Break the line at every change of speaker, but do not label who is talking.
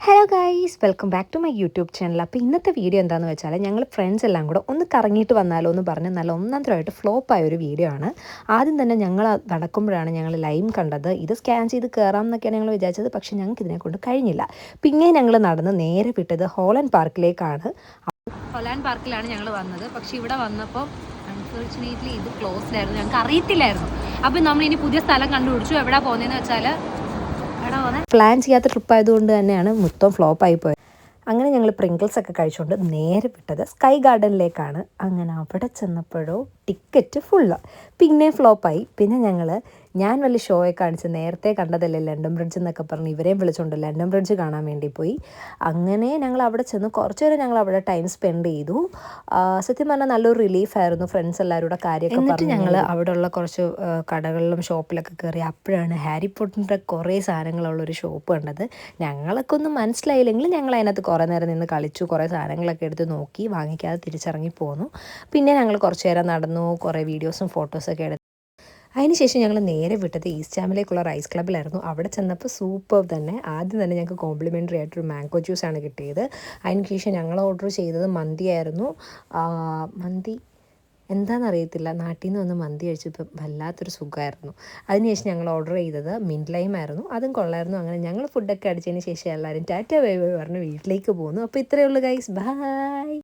Hello guys welcome back to my YouTube channel അപ്പോൾ ഇന്നത്തെ video എന്താണെന്ന് വെച്ചാൽ ഞങ്ങൾ ഫ്രണ്ട്സ് എല്ലാം കൂടെ ഒന്ന് കറങ്ങിയിട്ട് വന്നാലോ എന്ന് പറഞ്ഞ് നല്ല ഒന്നാന്തരമായിട്ട് ഫ്ലോപ്പ് ആയ ഒരു വീഡിയോ ആണ്. ആദ്യം തന്നെ ഞങ്ങൾ നടക്കുമ്പോഴാണ് ഞങ്ങൾ ലൈം കണ്ടത്. ഇത് സ്കാൻ ചെയ്ത് കയറാം എന്നൊക്കെയാണ് ഞങ്ങൾ വിചാരിച്ചത്. പക്ഷേ ഞങ്ങൾക്ക് ഇതിനെക്കൊണ്ട് കഴിഞ്ഞില്ല. പിന്നെ ഞങ്ങൾ നടന്ന് നേരെ വിട്ടത് ഹോളൻ പാർക്കിലേക്കാണ് ഹോലാൻഡ് പാർക്കിലാണ് ഞങ്ങൾ വന്നത്. പക്ഷേ ഇവിടെ വന്നപ്പോൾ അൺഫോർച്ചുനേറ്റ്ലി ഇത് ക്ലോസ്ഡ് ആയിരുന്നു. ഞങ്ങൾക്ക് അറിയത്തില്ലായിരുന്നു. അപ്പം നമ്മൾ ഇനി പുതിയ സ്ഥലം കണ്ടുപിടിച്ചു. എവിടെ പോകുന്നതെന്ന് വെച്ചാൽ പ്ലാൻ ചെയ്യാത്ത ട്രിപ്പ് ആയതുകൊണ്ട് തന്നെയാണ് മൊത്തം ഫ്ലോപ്പ് ആയി പോയത്. അങ്ങനെ ഞങ്ങൾ പ്രിങ്കിൾസ് ഒക്കെ കഴിച്ചുകൊണ്ട് നേരെ വിട്ടത് സ്കൈ ഗാർഡനിലേക്കാണ് അങ്ങനെ അവിടെ ചെന്നപ്പോഴോ ടിക്കറ്റ് ഫുള്ള് പിന്നെ ഫ്ലോപ്പായി പിന്നെ ഞങ്ങൾ ഞാൻ വലിയ ഷോയെ കാണിച്ച് നേരത്തെ കണ്ടതല്ലേ ലണ്ടൻ ബ്രിഡ്ജ് എന്നൊക്കെ പറഞ്ഞ് ഇവരെയും വിളിച്ചുകൊണ്ട് ലണ്ടൻ ബ്രിഡ്ജ് കാണാൻ വേണ്ടി പോയി. അങ്ങനെ ഞങ്ങൾ അവിടെ ചെന്ന് കുറച്ച് നേരം ഞങ്ങൾ അവിടെ ടൈം സ്പെൻഡ് ചെയ്തു. സത്യം പറഞ്ഞാൽ നല്ലൊരു റിലീഫായിരുന്നു ഫ്രണ്ട്സ് എല്ലാവരും കൂടെ കാര്യമൊക്കെ എന്നിട്ട് ഞങ്ങൾ അവിടെയുള്ള കുറച്ച് കടകളിലും ഷോപ്പിലൊക്കെ കയറി അപ്പോഴാണ് ഹാരി പോട്ടറിന്റെ കുറേ സാധനങ്ങളുള്ളൊരു ഷോപ്പ് കണ്ടത്. ഞങ്ങളൊക്കെ ഒന്നും മനസ്സിലായില്ലെങ്കിൽ ഞങ്ങൾ അതിനകത്ത് കുറേ നേരം നിന്ന് കളിച്ചു കുറേ സാധനങ്ങളൊക്കെ എടുത്ത് നോക്കി വാങ്ങിക്കാതെ തിരിച്ചിറങ്ങി പോന്നു. പിന്നെ ഞങ്ങൾ കുറച്ച് നേരം നടന്നു കുറേ വീഡിയോസും ഫോട്ടോസൊക്കെ എടുത്തു അതിനുശേഷം ഞങ്ങൾ നേരെ വിട്ടത് ഈസ്റ്റ് റൈസ് ക്ലബ്ബിലായിരുന്നു അവിടെ ചെന്നപ്പോൾ സൂപ്പർ തന്നെ. ആദ്യം തന്നെ ഞങ്ങൾക്ക് കോംപ്ലിമെന്ററി ആയിട്ടൊരു മാംഗോ ജ്യൂസാണ് കിട്ടിയത്. അതിനുശേഷം ഞങ്ങൾ ഓർഡർ ചെയ്തത് മന്തിയായിരുന്നു മന്തി? എന്താണെന്നറിയത്തില്ല നാട്ടിൽ നിന്ന് വന്ന് മന്തി കഴിച്ചപ്പോൾ വല്ലാത്തൊരു സുഖമായിരുന്നു അതിനുശേഷം ഞങ്ങൾ ഓർഡർ ചെയ്തത് മിന്റ് ലൈം ആയിരുന്നു. അതും കൊള്ളായിരുന്നു. അങ്ങനെ ഞങ്ങൾ ഫുഡൊക്കെ അടിച്ചതിന് ശേഷം എല്ലാവരും ടാറ്റ ബൈ ബൈ പറഞ്ഞ് വീട്ടിലേക്ക് പോകുന്നു അപ്പോൾ ഇത്രയേ ഉള്ളൂ ഗൈസ് ബൈ